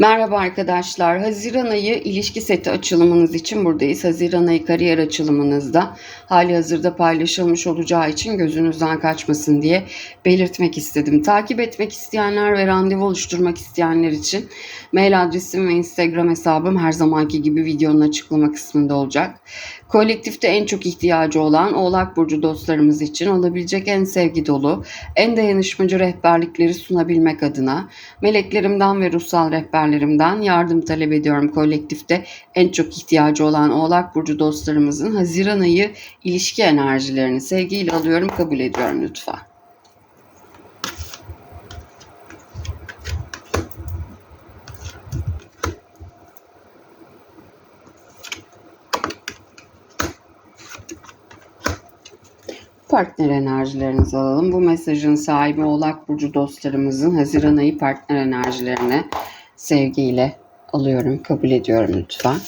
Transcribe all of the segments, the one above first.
Merhaba arkadaşlar. Haziran ayı ilişki seti açılımınız için buradayız. Haziran ayı kariyer açılımınızda hali hazırda paylaşılmış olacağı için gözünüzden kaçmasın diye belirtmek istedim. Takip etmek isteyenler ve randevu oluşturmak isteyenler için mail adresim ve Instagram hesabım her zamanki gibi videonun açıklama kısmında olacak. Kolektifte en çok ihtiyacı olan Oğlak Burcu dostlarımız için olabilecek en sevgi dolu, en dayanışmacı rehberlikleri sunabilmek adına meleklerimden ve ruhsal rehberlerimden yardım talep ediyorum kolektifte en çok ihtiyacı olan Oğlak Burcu dostlarımızın Haziran ayı ilişki enerjilerini sevgiyle alıyorum, kabul ediyorum lütfen. Partner enerjilerinizi alalım. Bu mesajın sahibi Oğlak Burcu dostlarımızın Haziran ayı partner enerjilerini sevgiyle alıyorum, kabul ediyorum lütfen.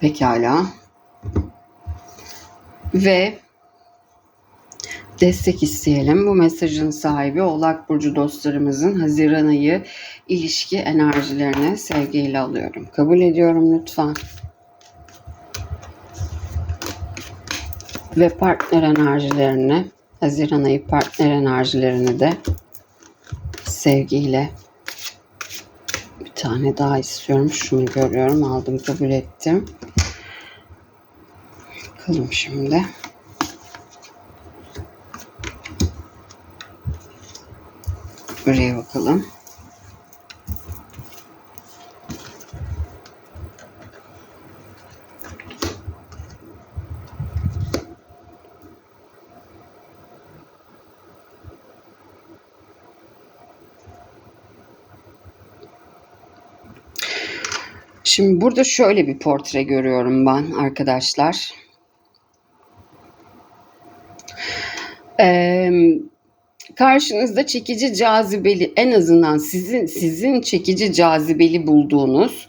Pekala. Ve destek isteyelim. Bu mesajın sahibi Oğlak Burcu dostlarımızın Haziran ayı ilişki enerjilerini sevgiyle alıyorum. Kabul ediyorum lütfen. Ve partner enerjilerini, Haziran ayı partner enerjilerini de sevgiyle bir tane daha istiyorum. Şunu görüyorum. Aldım, kabul ettim. Bakalım şimdi. Buraya bakalım. Şimdi burada şöyle bir portre görüyorum ben arkadaşlar. Ee, karşınızda çekici cazibeli en azından sizin sizin çekici cazibeli bulduğunuz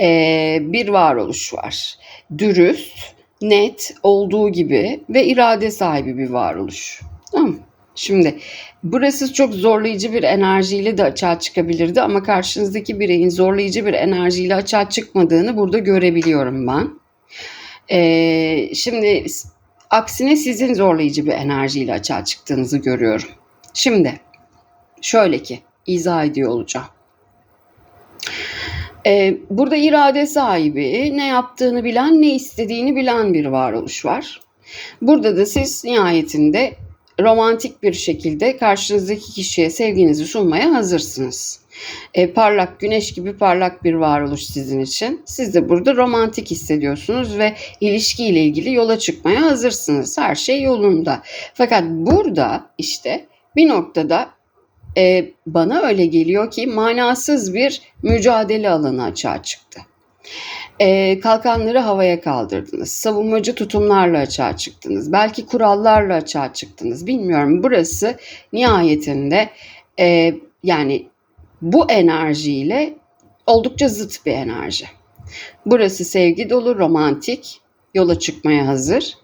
e, bir varoluş var. Dürüst, net olduğu gibi ve irade sahibi bir varoluş. Tamam? Şimdi burası çok zorlayıcı bir enerjiyle de açığa çıkabilirdi ama karşınızdaki bireyin zorlayıcı bir enerjiyle açığa çıkmadığını burada görebiliyorum ben. Ee, şimdi aksine sizin zorlayıcı bir enerjiyle açığa çıktığınızı görüyorum. Şimdi şöyle ki izah ediyor olacağım. Ee, burada irade sahibi, ne yaptığını bilen, ne istediğini bilen bir varoluş var. Burada da siz nihayetinde romantik bir şekilde karşınızdaki kişiye sevginizi sunmaya hazırsınız. E, parlak güneş gibi parlak bir varoluş sizin için. Siz de burada romantik hissediyorsunuz ve ilişkiyle ilgili yola çıkmaya hazırsınız. Her şey yolunda. Fakat burada işte bir noktada e, bana öyle geliyor ki manasız bir mücadele alanı açığa çıktı. E, kalkanları havaya kaldırdınız. Savunmacı tutumlarla açığa çıktınız. Belki kurallarla açığa çıktınız. Bilmiyorum. Burası nihayetinde e, yani bu enerjiyle oldukça zıt bir enerji. Burası sevgi dolu, romantik, yola çıkmaya hazır.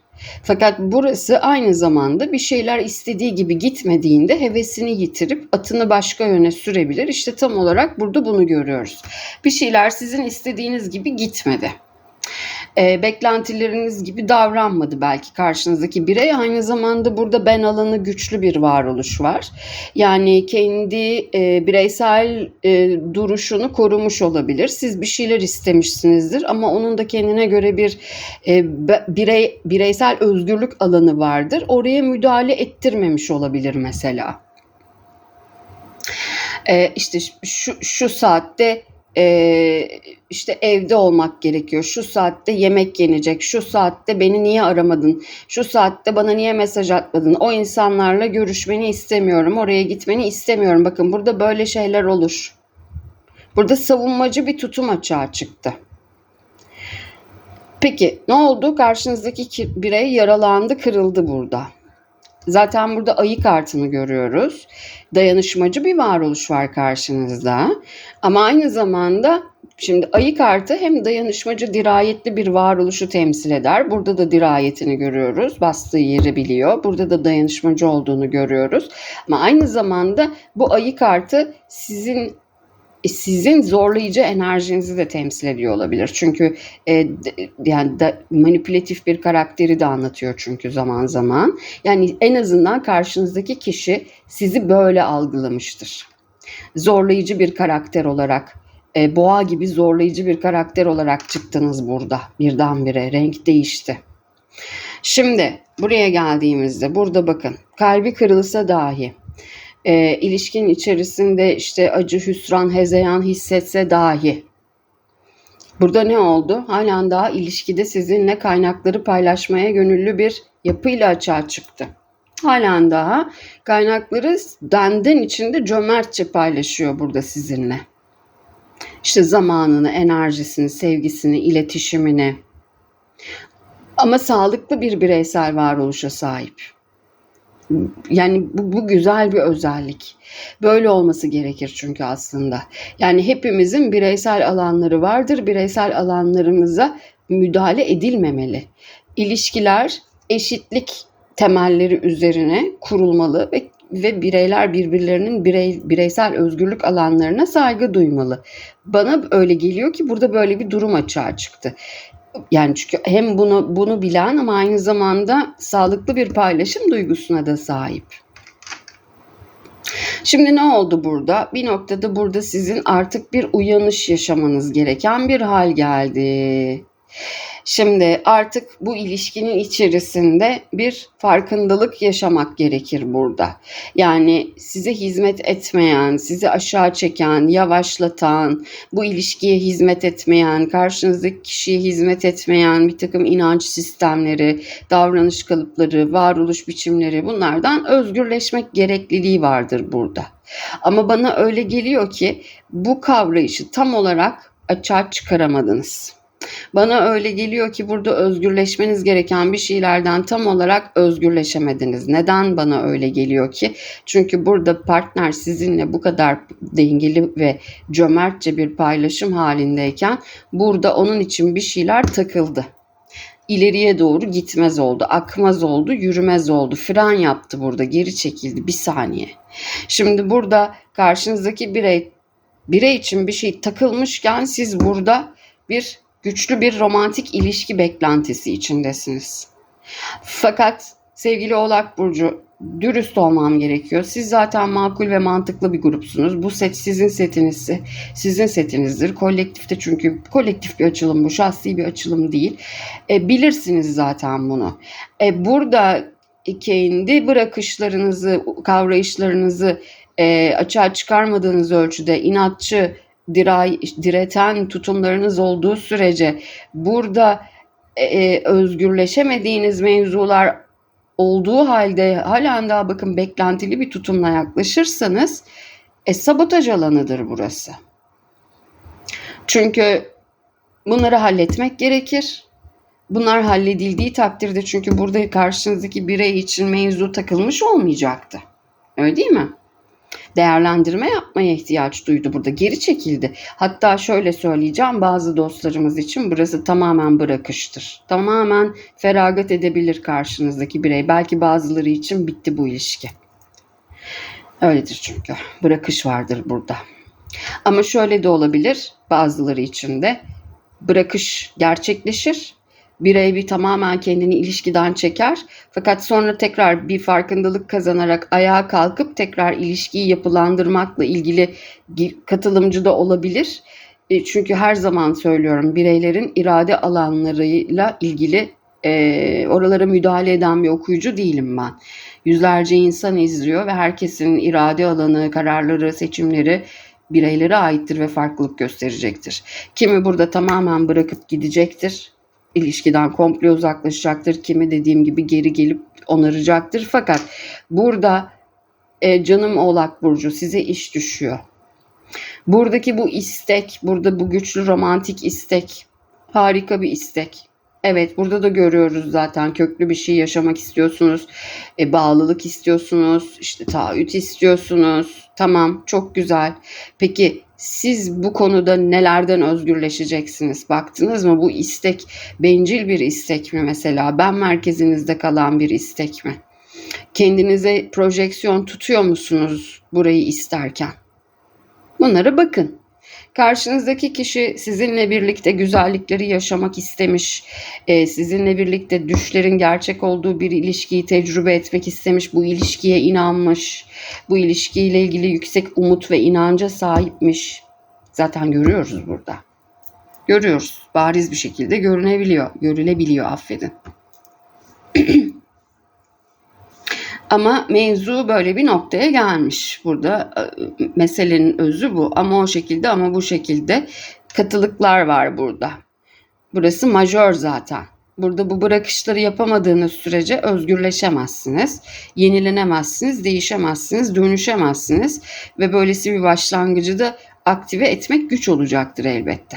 Fakat burası aynı zamanda bir şeyler istediği gibi gitmediğinde hevesini yitirip atını başka yöne sürebilir. İşte tam olarak burada bunu görüyoruz. Bir şeyler sizin istediğiniz gibi gitmedi e, beklentileriniz gibi davranmadı belki karşınızdaki birey. Aynı zamanda burada ben alanı güçlü bir varoluş var. Yani kendi e, bireysel e, duruşunu korumuş olabilir. Siz bir şeyler istemişsinizdir ama onun da kendine göre bir e, birey bireysel özgürlük alanı vardır. Oraya müdahale ettirmemiş olabilir mesela. E, işte şu, şu saatte e, işte evde olmak gerekiyor. Şu saatte yemek yenecek. Şu saatte beni niye aramadın? Şu saatte bana niye mesaj atmadın? O insanlarla görüşmeni istemiyorum. Oraya gitmeni istemiyorum. Bakın burada böyle şeyler olur. Burada savunmacı bir tutum açığa çıktı. Peki ne oldu? Karşınızdaki birey yaralandı, kırıldı burada. Zaten burada ayı kartını görüyoruz. Dayanışmacı bir varoluş var karşınızda. Ama aynı zamanda Şimdi ayı kartı hem dayanışmacı, dirayetli bir varoluşu temsil eder. Burada da dirayetini görüyoruz. Bastığı yeri biliyor. Burada da dayanışmacı olduğunu görüyoruz. Ama aynı zamanda bu ayı kartı sizin sizin zorlayıcı enerjinizi de temsil ediyor olabilir. Çünkü e, de- yani da, manipülatif bir karakteri de anlatıyor çünkü zaman zaman. Yani en azından karşınızdaki kişi sizi böyle algılamıştır. Zorlayıcı bir karakter olarak, e, boğa gibi zorlayıcı bir karakter olarak çıktınız burada birdenbire. Renk değişti. Şimdi buraya geldiğimizde burada bakın kalbi kırılsa dahi e, ilişkin içerisinde işte acı, hüsran, hezeyan hissetse dahi burada ne oldu? Halen daha ilişkide sizinle kaynakları paylaşmaya gönüllü bir yapıyla açığa çıktı. Halen daha kaynakları benden içinde cömertçe paylaşıyor burada sizinle. İşte zamanını, enerjisini, sevgisini, iletişimini ama sağlıklı bir bireysel varoluşa sahip. Yani bu, bu güzel bir özellik. Böyle olması gerekir çünkü aslında. Yani hepimizin bireysel alanları vardır. Bireysel alanlarımıza müdahale edilmemeli. İlişkiler eşitlik temelleri üzerine kurulmalı ve ve bireyler birbirlerinin birey, bireysel özgürlük alanlarına saygı duymalı. Bana öyle geliyor ki burada böyle bir durum açığa çıktı. Yani çünkü hem bunu bunu bilen ama aynı zamanda sağlıklı bir paylaşım duygusuna da sahip. Şimdi ne oldu burada? Bir noktada burada sizin artık bir uyanış yaşamanız gereken bir hal geldi. Şimdi artık bu ilişkinin içerisinde bir farkındalık yaşamak gerekir burada. Yani size hizmet etmeyen, sizi aşağı çeken, yavaşlatan, bu ilişkiye hizmet etmeyen, karşınızdaki kişiye hizmet etmeyen bir takım inanç sistemleri, davranış kalıpları, varoluş biçimleri bunlardan özgürleşmek gerekliliği vardır burada. Ama bana öyle geliyor ki bu kavrayışı tam olarak açığa çıkaramadınız. Bana öyle geliyor ki burada özgürleşmeniz gereken bir şeylerden tam olarak özgürleşemediniz. Neden bana öyle geliyor ki? Çünkü burada partner sizinle bu kadar dengeli ve cömertçe bir paylaşım halindeyken burada onun için bir şeyler takıldı. İleriye doğru gitmez oldu, akmaz oldu, yürümez oldu. Fren yaptı burada, geri çekildi bir saniye. Şimdi burada karşınızdaki birey birey için bir şey takılmışken siz burada bir güçlü bir romantik ilişki beklentisi içindesiniz. Fakat sevgili Oğlak Burcu dürüst olmam gerekiyor. Siz zaten makul ve mantıklı bir grupsunuz. Bu set sizin setiniz, sizin setinizdir. Kolektifte çünkü kolektif bir açılım bu, şahsi bir açılım değil. E, bilirsiniz zaten bunu. E, burada kendi bırakışlarınızı, kavrayışlarınızı e, açığa çıkarmadığınız ölçüde inatçı, diray, direten tutumlarınız olduğu sürece burada e, özgürleşemediğiniz mevzular olduğu halde halen daha bakın beklentili bir tutumla yaklaşırsanız e, sabotaj alanıdır burası. Çünkü bunları halletmek gerekir. Bunlar halledildiği takdirde çünkü burada karşınızdaki birey için mevzu takılmış olmayacaktı. Öyle değil mi? Değerlendirme yapmaya ihtiyaç duydu burada. Geri çekildi. Hatta şöyle söyleyeceğim bazı dostlarımız için burası tamamen bırakıştır. Tamamen feragat edebilir karşınızdaki birey. Belki bazıları için bitti bu ilişki. Öyledir çünkü. Bırakış vardır burada. Ama şöyle de olabilir bazıları için de bırakış gerçekleşir birey bir tamamen kendini ilişkiden çeker. Fakat sonra tekrar bir farkındalık kazanarak ayağa kalkıp tekrar ilişkiyi yapılandırmakla ilgili katılımcı da olabilir. E, çünkü her zaman söylüyorum bireylerin irade alanlarıyla ilgili e, oralara müdahale eden bir okuyucu değilim ben. Yüzlerce insan izliyor ve herkesin irade alanı, kararları, seçimleri bireylere aittir ve farklılık gösterecektir. Kimi burada tamamen bırakıp gidecektir ilişkiden komple uzaklaşacaktır. Kimi dediğim gibi geri gelip onaracaktır. Fakat burada e, canım Oğlak Burcu size iş düşüyor. Buradaki bu istek, burada bu güçlü romantik istek harika bir istek. Evet burada da görüyoruz zaten köklü bir şey yaşamak istiyorsunuz. E, bağlılık istiyorsunuz. işte taahhüt istiyorsunuz. Tamam çok güzel. Peki siz bu konuda nelerden özgürleşeceksiniz? Baktınız mı bu istek bencil bir istek mi mesela? Ben merkezinizde kalan bir istek mi? Kendinize projeksiyon tutuyor musunuz burayı isterken? Bunlara bakın. Karşınızdaki kişi sizinle birlikte güzellikleri yaşamak istemiş, e, sizinle birlikte düşlerin gerçek olduğu bir ilişkiyi tecrübe etmek istemiş, bu ilişkiye inanmış, bu ilişkiyle ilgili yüksek umut ve inanca sahipmiş. Zaten görüyoruz burada. Görüyoruz. Bariz bir şekilde görünebiliyor, görülebiliyor affedin. Ama mevzu böyle bir noktaya gelmiş. Burada e, meselenin özü bu. Ama o şekilde ama bu şekilde katılıklar var burada. Burası majör zaten. Burada bu bırakışları yapamadığınız sürece özgürleşemezsiniz, yenilenemezsiniz, değişemezsiniz, dönüşemezsiniz ve böylesi bir başlangıcı da aktive etmek güç olacaktır elbette.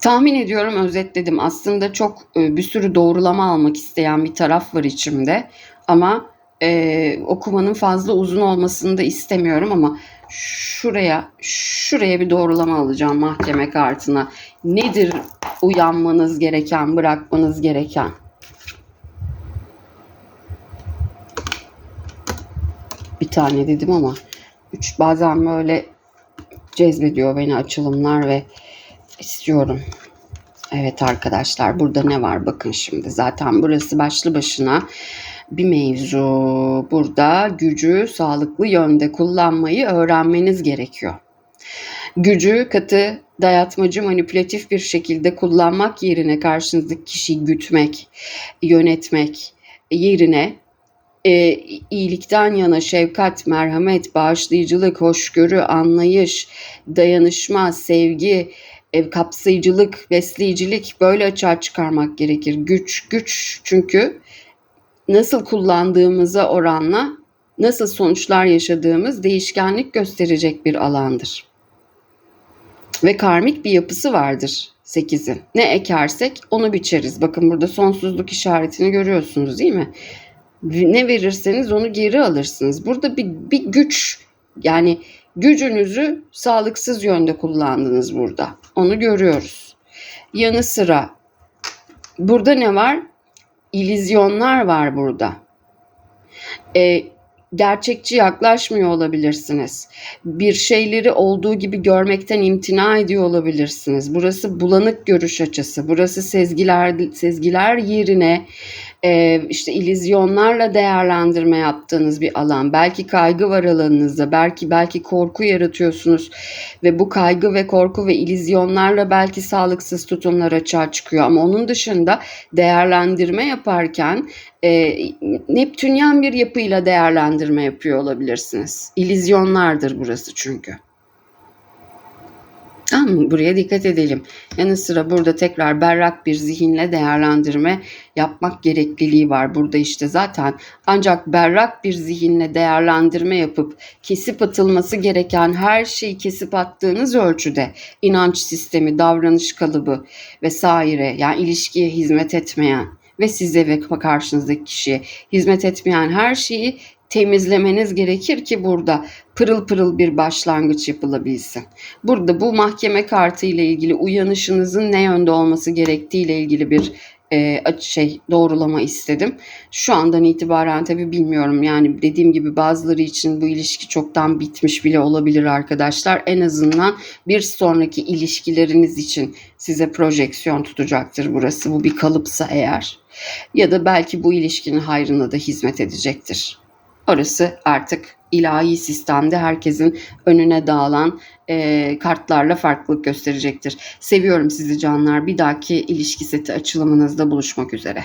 Tahmin ediyorum özetledim. Aslında çok e, bir sürü doğrulama almak isteyen bir taraf var içimde. Ama e, okumanın fazla uzun olmasını da istemiyorum ama şuraya şuraya bir doğrulama alacağım mahkeme kartına. Nedir uyanmanız gereken, bırakmanız gereken? Bir tane dedim ama üç bazen böyle cezbediyor beni açılımlar ve istiyorum. Evet arkadaşlar burada ne var bakın şimdi zaten burası başlı başına bir mevzu. Burada gücü sağlıklı yönde kullanmayı öğrenmeniz gerekiyor. Gücü katı, dayatmacı, manipülatif bir şekilde kullanmak yerine karşınızdaki kişiyi gütmek, yönetmek yerine e, iyilikten yana şefkat, merhamet, bağışlayıcılık, hoşgörü, anlayış, dayanışma, sevgi, ev kapsayıcılık, besleyicilik böyle açığa çıkarmak gerekir. Güç, güç çünkü nasıl kullandığımıza oranla nasıl sonuçlar yaşadığımız değişkenlik gösterecek bir alandır. Ve karmik bir yapısı vardır 8'in. Ne ekersek onu biçeriz. Bakın burada sonsuzluk işaretini görüyorsunuz değil mi? Ne verirseniz onu geri alırsınız. Burada bir, bir güç yani gücünüzü sağlıksız yönde kullandınız burada. Onu görüyoruz. Yanı sıra burada ne var? İllüzyonlar var burada. E, gerçekçi yaklaşmıyor olabilirsiniz. Bir şeyleri olduğu gibi görmekten imtina ediyor olabilirsiniz. Burası bulanık görüş açısı. Burası sezgiler sezgiler yerine e, işte ilizyonlarla değerlendirme yaptığınız bir alan. Belki kaygı var alanınızda, belki belki korku yaratıyorsunuz ve bu kaygı ve korku ve ilizyonlarla belki sağlıksız tutumlar açığa çıkıyor. Ama onun dışında değerlendirme yaparken e, Neptünyen bir yapıyla değerlendirme yapıyor olabilirsiniz. İlizyonlardır burası çünkü. Tamam mı? Buraya dikkat edelim. Yanı sıra burada tekrar berrak bir zihinle değerlendirme yapmak gerekliliği var. Burada işte zaten ancak berrak bir zihinle değerlendirme yapıp kesip atılması gereken her şeyi kesip attığınız ölçüde inanç sistemi, davranış kalıbı vesaire yani ilişkiye hizmet etmeyen ve size ve karşınızdaki kişiye hizmet etmeyen her şeyi temizlemeniz gerekir ki burada pırıl pırıl bir başlangıç yapılabilsin. Burada bu mahkeme kartı ile ilgili uyanışınızın ne yönde olması gerektiği ile ilgili bir e, şey doğrulama istedim. Şu andan itibaren tabi bilmiyorum yani dediğim gibi bazıları için bu ilişki çoktan bitmiş bile olabilir arkadaşlar. En azından bir sonraki ilişkileriniz için size projeksiyon tutacaktır burası. Bu bir kalıpsa eğer ya da belki bu ilişkinin hayrına da hizmet edecektir. Orası artık ilahi sistemde herkesin önüne dağılan e, kartlarla farklılık gösterecektir. Seviyorum sizi canlar. Bir dahaki ilişki seti açılımınızda buluşmak üzere.